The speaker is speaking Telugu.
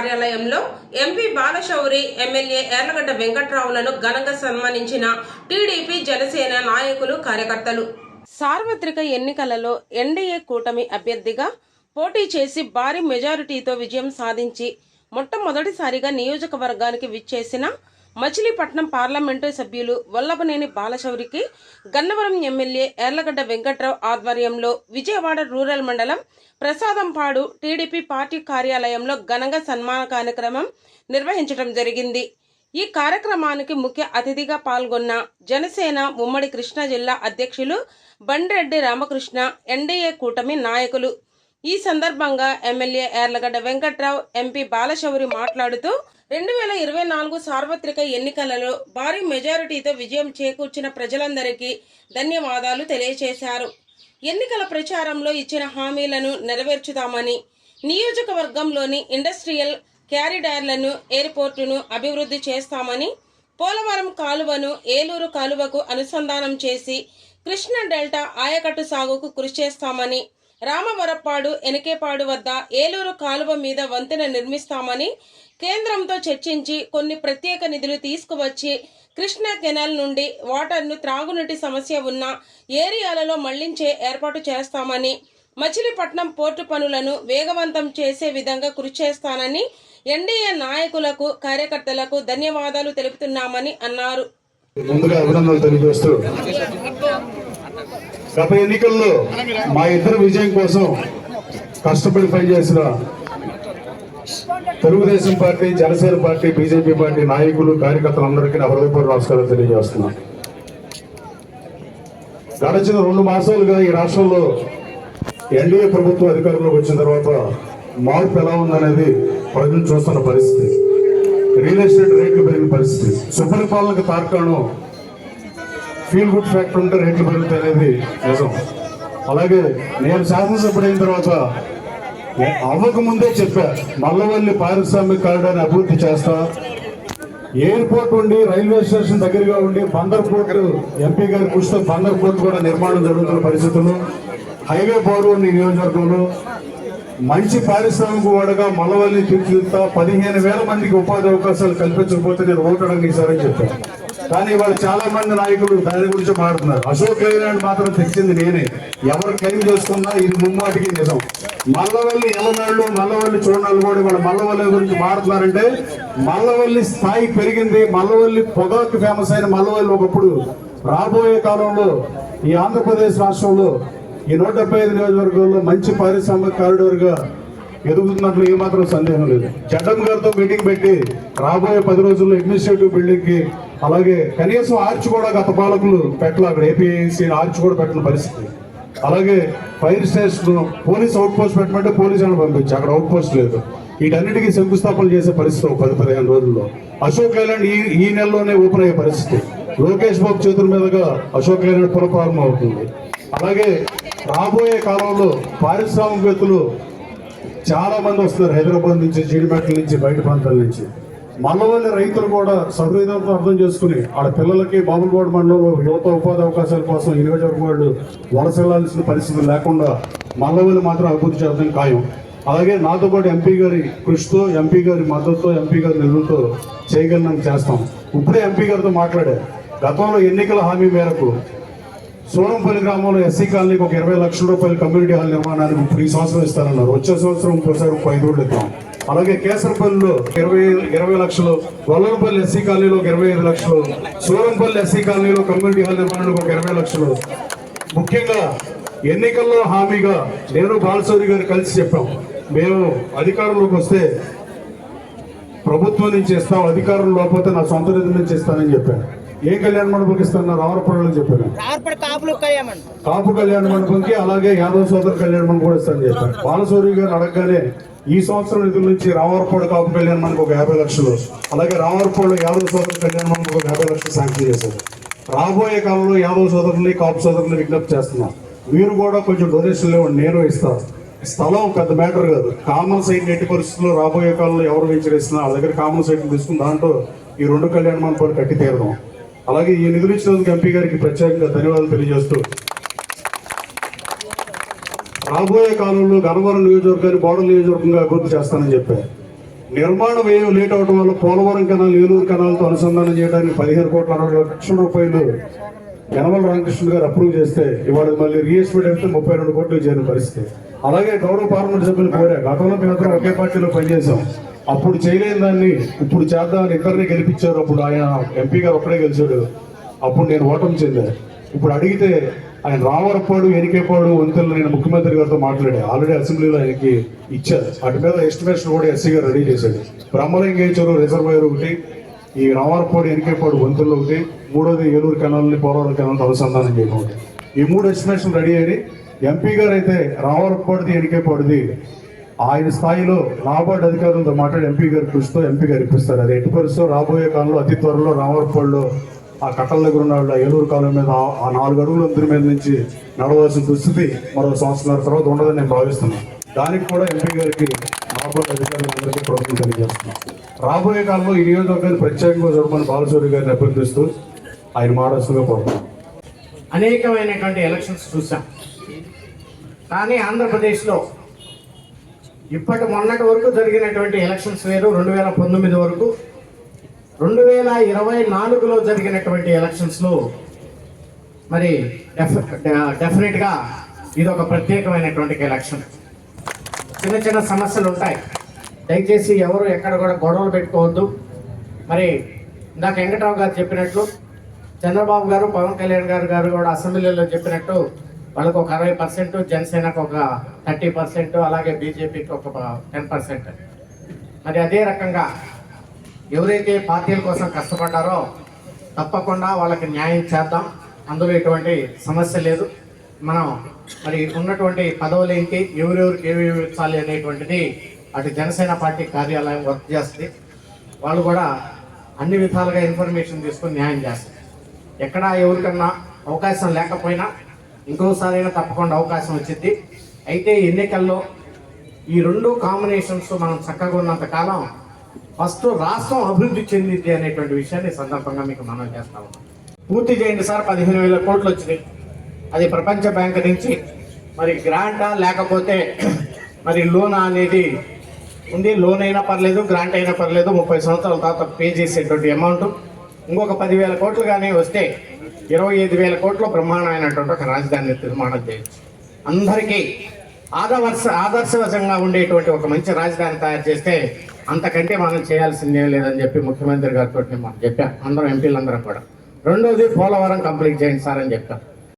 కార్యాలయంలో ఎంపీ బాలశౌరి ఎమ్మెల్యే ఎర్లగడ్డ వెంకట్రావులను ఘనంగా సన్మానించిన టీడీపీ జనసేన నాయకులు కార్యకర్తలు. సార్వత్రిక ఎన్నికలలో ఎన్డీఏ కూటమి అభ్యర్థిగా పోటీ చేసి భారీ మెజారిటీతో విజయం సాధించి మొట్టమొదటిసారిగా నియోజకవర్గానికి విచ్చేసిన మచిలీపట్నం పార్లమెంటు సభ్యులు వల్లభనేని బాలశౌరికి గన్నవరం ఎమ్మెల్యే ఎర్లగడ్డ వెంకట్రావు ఆధ్వర్యంలో విజయవాడ రూరల్ మండలం ప్రసాదంపాడు టీడీపీ పార్టీ కార్యాలయంలో ఘనంగా సన్మాన కార్యక్రమం నిర్వహించడం జరిగింది. ఈ కార్యక్రమానికి ముఖ్య అతిథిగా పాల్గొన్న జనసేన ఉమ్మడి కృష్ణా జిల్లా అధ్యక్షులు బండిరెడ్డి రామకృష్ణ ఎన్డీఏ కూటమి నాయకులు ఈ సందర్భంగా ఎమ్మెల్యే ఎర్లగడ్డ వెంకట్రావు ఎంపీ బాలశౌరి మాట్లాడుతూ రెండు వేల ఇరవై నాలుగు సార్వత్రిక ఎన్నికలలో భారీ మెజారిటీతో విజయం చేకూర్చిన ప్రజలందరికీ ధన్యవాదాలు తెలియజేశారు. ఎన్నికల ప్రచారంలో ఇచ్చిన హామీలను నెరవేర్చుతామని నియోజకవర్గంలోని ఇండస్ట్రియల్ క్యారిడార్లను ఎయిర్పోర్టును అభివృద్ధి చేస్తామని పోలవరం కాలువను ఏలూరు కాలువకు అనుసంధానం చేసి కృష్ణా డెల్టా ఆయకట్టు సాగుకు కృషి చేస్తామని రామవరప్పాడు ఎనకేపాడు వద్ద ఏలూరు కాలువ మీద వంతెన నిర్మిస్తామని కేంద్రంతో చర్చించి కొన్ని ప్రత్యేక నిధులు తీసుకువచ్చి కృష్ణా కెనాల్ నుండి వాటర్ను త్రాగునీటి సమస్య ఉన్న ఏరియాలలో మళ్ళించే ఏర్పాటు చేస్తామని మచిలీపట్నం పోర్టు పనులను వేగవంతం చేసే విధంగా కృషి చేస్తానని ఎన్డీఏ నాయకులకు కార్యకర్తలకు ధన్యవాదాలు తెలుపుతున్నామని అన్నారు. ముందుగా అభినందనలు తెలియజేస్తూ గత ఎన్నికల్లో మా ఇద్దరు విజయం కోసం కష్టపడి పనిచేసిన Telugu Desam party Janasena party BJP party నాయకులు కార్యకర్తలందరికీ నా హృదయపూర్వ నమస్కారం తెలియజేస్తున్నా. గడిచిన రెండు మాసాలుగా ఈ రాష్ట్రంలో ఎన్డీఏ ప్రభుత్వం అధికారంలోకి వచ్చిన తర్వాత మార్పు ఎలా ఉందనేది ప్రజలు చూస్తున్న పరిస్థితి. రియల్ ఎస్టేట్ రేట్లు పెరిగిన పరిస్థితి. సుపరిపాలనకు తార్కాణం ఫీల్ గుడ్ ఫ్యాక్టర్ ఉంటే రేట్లు పెరుగుతాయి అనేది నిజం. అలాగే నేను శాసనసభ్యుడు అయిన తర్వాత అవ్వకముందే చెప్పా మల్లవల్లి పారిశ్రామిక కారిడార్ అభివృద్ధి చేస్తా. ఎయిర్పోర్ట్ ఉండి రైల్వే స్టేషన్ దగ్గరగా ఉండి బందర్ పోర్ట్ ఎంపీ గారి కృషితో బందర్ పోర్ట్ కూడా నిర్మాణం జరుగుతున్న పరిస్థితుల్లో హైవే పౌరు నియోజకవర్గంలో మంచి పారిశ్రామిక వాడగా మల్లవల్లి తీర్చిదిద్దా పదిహేను వేల మందికి ఉపాధి అవకాశాలు కల్పించకపోతే నేను ఓటు అడగేశారని చెప్పాను కానీ వాళ్ళు చాలా మంది నాయకులు దాని గురించి మాట్లాడుతున్నారు. అశోక్ లేలాండ్ మాత్రం తెచ్చింది నేనే. ఎవరు క్లెయిమ్ చేసుకున్నా ఇది ముమ్మాటికి నిజం. మల్లవల్లి ఎలనాళ్ళు మల్లవల్లి చూడనాళ్ళు కూడా వాళ్ళు మల్లవల్లి గురించి మాట్లాడుతున్నారంటే మల్లవల్లి స్థాయి పెరిగింది. మల్లవల్లి పొగాకు ఫేమస్ అయిన మల్లవల్లి ఒకప్పుడు రాబోయే కాలంలో ఈ ఆంధ్రప్రదేశ్ రాష్ట్రంలో ఈ నూట డెబ్బై ఐదు నియోజకవర్గంలో మంచి పారిశ్రామిక కారిడోర్గా ఎదుగుతున్నట్లు ఏమాత్రం సందేహం లేదు. జడ్డం గారితో మీటింగ్ పెట్టి రాబోయే పది రోజుల్లో అడ్మినిస్ట్రేటివ్ బిల్డింగ్కి అలాగే కనీసం ఆర్చ్ కూడా గత పాలకులు పెట్టలే. అక్కడ ఏపీసీ ఆర్చ్ కూడా పెట్టిన పరిస్థితి. అలాగే fire station police out post పెట్టమంటే పోలీస్ అని పంపించి. అక్కడ అవుట్ పోస్ట్ లేదు. వీటన్నిటికీ శంకుస్థాపన చేసే పరిస్థితి ఒక పది పదిహేను రోజుల్లో. అశోక్ ఐలాండ్ ఈ ఈ నెలలోనే ఓపెన్ అయ్యే పరిస్థితి. లోకేష్ బాబు చేతుల మీదుగా అశోక్ ఐలాండ్ పునఃప్రారంభం అవుతుంది. అలాగే రాబోయే కాలంలో పారిశ్రామికవేత్తలు చాలా మంది వస్తున్నారు హైదరాబాద్ నుంచి జీడిమెట్ల నుంచి బయట ప్రాంతాల నుంచి. మల్లవల్లి రైతులు కూడా సహృదయంతో అర్థం చేసుకుని ఆడ పిల్లలకి బాబులగూడ మండలంలో యువత ఉపాధి అవకాశాల కోసం ఈ నియోజకవర్గం వాళ్ళు వలస వెళ్ళాల్సిన పరిస్థితి లేకుండా మల్లవల్లి మాత్రం అభివృద్ధి చేయడం ఖాయం. అలాగే నాతో పాటు ఎంపీ గారి కృషితో ఎంపీ గారి మద్దతుతో ఎంపీ గారి నిధులతో చేయగలను చేస్తాం. ఇప్పుడే ఎంపీ గారితో మాట్లాడే. గతంలో ఎన్నికల హామీ మేరకు సోనంపల్లి గ్రామంలో ఎస్సీ కాలనీకి ఒక ఇరవై లక్షల రూపాయల కమ్యూనిటీ హాల్ నిర్మాణానికి ఇప్పుడు ఈ సంవత్సరం ఇస్తారన్నారు వచ్చే సంవత్సరం ఇంకోసారి ఒక ఐదు రోడ్లు ఇద్దాం. అలాగే కేసరపల్లిలో ఇరవై ఇరవై లక్షలు గొల్లరపల్లి ఎస్సీ కాలనీలో ఒక ఇరవై ఐదు లక్షలు సూరంపల్లి ఎస్సీ కాలనీలో కమ్యూనిటీ హాల్ నిర్మాణానికి ఒక ఇరవై లక్షలు. ముఖ్యంగా ఎన్నికల్లో హామీగా నేను బాలసౌరి గారు కలిసి చెప్పాం. మేము అధికారంలోకి వస్తే ప్రభుత్వం నుంచి ఇస్తాం అధికారం లేకపోతే నా సొంత నిధుల నుంచి ఇస్తానని చెప్పాను ఏ కళ్యాణ మండపంకి ఇస్తాను? రావరపల్లిలో చెప్పాను కాపు కళ్యాణ మండపంకి అలాగే యాదవ్ సోదర కళ్యాణ మండపం కూడా ఇస్తానని చెప్పారు. బాలసౌరి గారు అడగగానే ఈ సంవత్సరం నిధుల నుంచి రామవరపాడు కాపు కళ్యాణ ఒక యాభై లక్షలు అలాగే రామవరపాడు యాదవ సోదర కళ్యాణ ఒక యాభై లక్షలు శాంక్షన్ చేశారు. రాబోయే కాలంలో యాదవ సోదరుని కాపు సోదరుని విజ్ఞప్తి చేస్తున్నారు మీరు కూడా కొంచెం డొనేషన్లు ఇవ్వండి నేను ఇస్తాను. స్థలం పెద్ద మ్యాటర్ కాదు. కామన్ సైట్ ఎట్టి పరిస్థితుల్లో రాబోయే కాలంలో ఎవరు వెంచర్ ఇస్తున్నా వాళ్ళ దగ్గర కామన్ సైట్ తీసుకుని దాంట్లో ఈ రెండు కళ్యాణ మండపాలు కట్టి తీరదాం. అలాగే ఈ నిధులు ఇచ్చినందుకు ఎంపీ గారికి ప్రత్యేకంగా ధన్యవాదాలు తెలియజేస్తూ రాబోయే కాలంలో గన్నవరం నియోజకవర్గాన్ని బోడల్ నియోజకవర్గంగా అభివృద్ధి చేస్తానని చెప్పారు. నిర్మాణ వ్యయం లేట్ అవడం వల్ల పోలవరం కెనాల్ ఏలూరు కెనాల్తో అనుసంధానం చేయడానికి పదిహేను కోట్ల అరవై లక్షల రూపాయలు యనమల రామకృష్ణ గారు అప్రూవ్ చేస్తే ఇవాళ మళ్ళీ రీఎస్టిమేట్ అయితే ముప్పై రెండు కోట్లు చేరిన పరిస్థితి. అలాగే గౌరవ పార్లమెంట్ సభ్యులు కోరా గతంలో మేమందరం ఒకే పార్టీలో పనిచేసాం అప్పుడు చేయలేని దాన్ని ఇప్పుడు చేద్దామని ఇద్దరిని గెలిపించారు. అప్పుడు ఆయన ఎంపీ గారు ఒక్కడే గెలిచాడు. అప్పుడు నేను ఓటమి చెందాను. ఇప్పుడు అడిగితే ఆయన రామవరపాడు ఎనికేపాడు వంతెనలు నేను ముఖ్యమంత్రి గారితో మాట్లాడా ఆల్రెడీ అసెంబ్లీలో ఆయనకి ఇచ్చారు. వాటి మీద ఎస్టిమేషన్ కూడా ఎస్సీ గారు రెడీ చేశాడు. బ్రహ్మలింగేశ్వరం రిజర్వాయర్ ఒకటి ఈ రామవరపాడు ఎనికేపాడు వంతుల్లో ఒకటి మూడోది ఏలూరు కెనాల్ని పోలవరం కెనాల్ని అనుసంధానం చేయడం ఒకటి. ఈ మూడు ఎస్టిమేషన్ రెడీ అయ్యి ఎంపీ గారు అయితే రామవరపాడుది ఎనికేపాడుది ఆయన స్థాయిలో నాబార్డు అధికారులతో మాట్లాడి ఎంపీ గారి కృషితో ఎంపీ గారు ఇప్పిస్తారు. అది ఎట్టి పరిస్థితుల్లో రాబోయే కాలంలో అతి త్వరలో రామవరపాడులో ఆ కట్టల దగ్గర ఉన్న ఏలూరు కాలం మీద ఆ- నాలుగు అడుగుల అందరి మీద నుంచి నడవలసిన దుస్థితి మరో సంవత్సరాల తర్వాత ఉండదని నేను భావిస్తున్నాను. దానికి కూడా ఎంపీ గారికి నాబార్డు అధికారులందరికీ ప్రభుత్వం తెలియజేస్తున్నాం. రాబోయే కాలంలో ఈ నియోజకవర్గాన్ని ప్రత్యేకంగా చూడమని బాలసూరి గారిని అభ్యర్థిస్తూ ఆయన మాడస్తుగా కోరుతున్నాం అనేకమైనటువంటి ఎలక్షన్స్ చూసాం కానీ ఆంధ్రప్రదేశ్లో ఇప్పటి మొన్నటి వరకు జరిగినటువంటి ఎలక్షన్స్ వేరు రెండు వేల పంతొమ్మిది వరకు రెండు వేల ఇరవై నాలుగులో జరిగినటువంటి ఎలక్షన్స్లో మరి డెఫ్ డెఫినెట్గా ఇది ఒక ప్రత్యేకమైనటువంటి ఎలక్షన్. చిన్న చిన్న సమస్యలు ఉంటాయి. దయచేసి ఎవరు ఎక్కడ కూడా గొడవలు పెట్టుకోవద్దు. మరి ఇందాక వెంకటరావు గారు చెప్పినట్లు చంద్రబాబు గారు పవన్ కళ్యాణ్ గారు గారు కూడా అసెంబ్లీలో చెప్పినట్టు వాళ్ళకు ఒక అరవై పర్సెంట్ జనసేనకు ఒక థర్టీ పర్సెంట్ అలాగే బీజేపీకి ఒక టెన్ పర్సెంట్. మరి అదే రకంగా ఎవరైతే పార్టీల కోసం కష్టపడ్డారో తప్పకుండా వాళ్ళకి న్యాయం చేద్దాం. అందులో ఎటువంటి సమస్య లేదు. మనం మరి ఉన్నటువంటి పదవులు ఏంటి ఎవరెవరికి ఏవి ఇచ్చాలి అనేటువంటిది అటు జనసేన పార్టీ కార్యాలయం వర్క్ చేస్తుంది. వాళ్ళు కూడా అన్ని విధాలుగా ఇన్ఫర్మేషన్ తీసుకొని న్యాయం చేస్తారు. ఎక్కడా ఎవరికన్నా అవకాశం లేకపోయినా ఇంకోసారైనా తప్పకుండా అవకాశం వచ్చింది అయితే ఎన్నికల్లో ఈ రెండు కాంబినేషన్స్ మనం చక్కగా ఉన్నంత కాలం ఫస్ట్ రాష్ట్రం అభివృద్ధి చెందింది అనేటువంటి విషయాన్ని సందర్భంగా మీకు మనం చేస్తా ఉన్నాం. పూర్తి చేయండి సార్ పదిహేను వేల కోట్లు వచ్చినాయి. అది ప్రపంచ బ్యాంక్ నుంచి మరి గ్రాంటా లేకపోతే మరి లోన్ అనేది ఉంది. లోన్ అయినా పర్లేదు గ్రాంట్ అయినా పర్లేదు ముప్పై సంవత్సరాల తర్వాత పే చేసేటువంటి అమౌంట్. ఇంకొక పదివేల కోట్లు కానీ వస్తే ఇరవై ఐదు వేల కోట్లు బ్రహ్మాండమైనటువంటి ఒక రాజధాని నిర్మాణం చేయొచ్చు. అందరికీ ఆదర్శ ఆదర్శవశంగా ఉండేటువంటి ఒక మంచి రాజధాని తయారు చేస్తే అంతకంటే మనం చేయాల్సిందేం లేదని చెప్పి ముఖ్యమంత్రి గారితో మనం చెప్పాం. అందరం ఎంపీలందరం కూడా. రెండోది పోలవరం కంప్లీట్ చేయండి సార్ అని చెప్పాం.